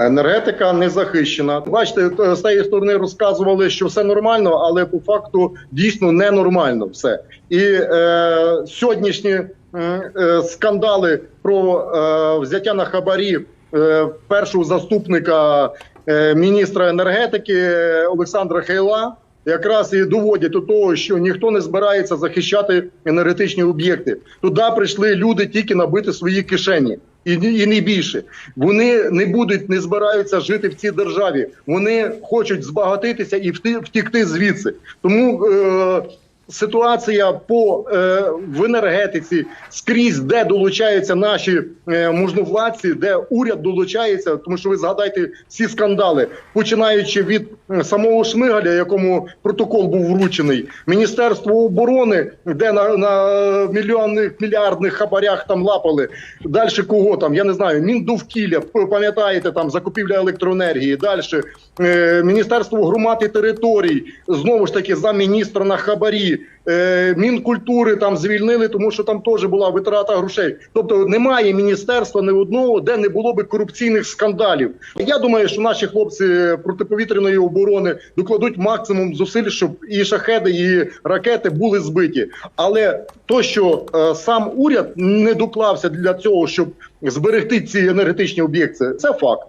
Енергетика не захищена. Бачите, е, з тієї сторони розказували, що все нормально, але по факту дійсно ненормально все. І е, сьогоднішні е, скандали про е, взяття на хабарі е, першого заступника е, міністра енергетики е, Олександра Хейла. Якраз і доводять до того, що ніхто не збирається захищати енергетичні об'єкти. Туди прийшли люди тільки набити свої кишені. І, і не більше. Вони не будуть, не збираються жити в цій державі. Вони хочуть збагатитися і втікти звідси. Тому е, ситуація по е, в енергетиці скрізь, де долучаються наші е, можновладці, де уряд долучається, тому що ви згадайте всі скандали, починаючи від е, самого Шмигаля, якому протокол був вручений, Міністерство оборони, де на, на мільйонних мільярдних хабарях там лапали. Далі кого там, я не знаю, Міндовкілля, пам'ятаєте, там закупівля електроенергії. Далі е, Міністерство громад і територій, знову ж таки, за міністра на хабарі. Е, Мінкультури там звільнили, тому що там теж була витрата грошей. Тобто немає міністерства ні одного, де не було би корупційних скандалів. Я думаю, що наші хлопці протиповітряної оборони докладуть максимум зусиль, щоб і шахеди, і ракети були збиті. Але то, що е, сам уряд не доклався для цього, щоб зберегти ці енергетичні об'єкти, це факт.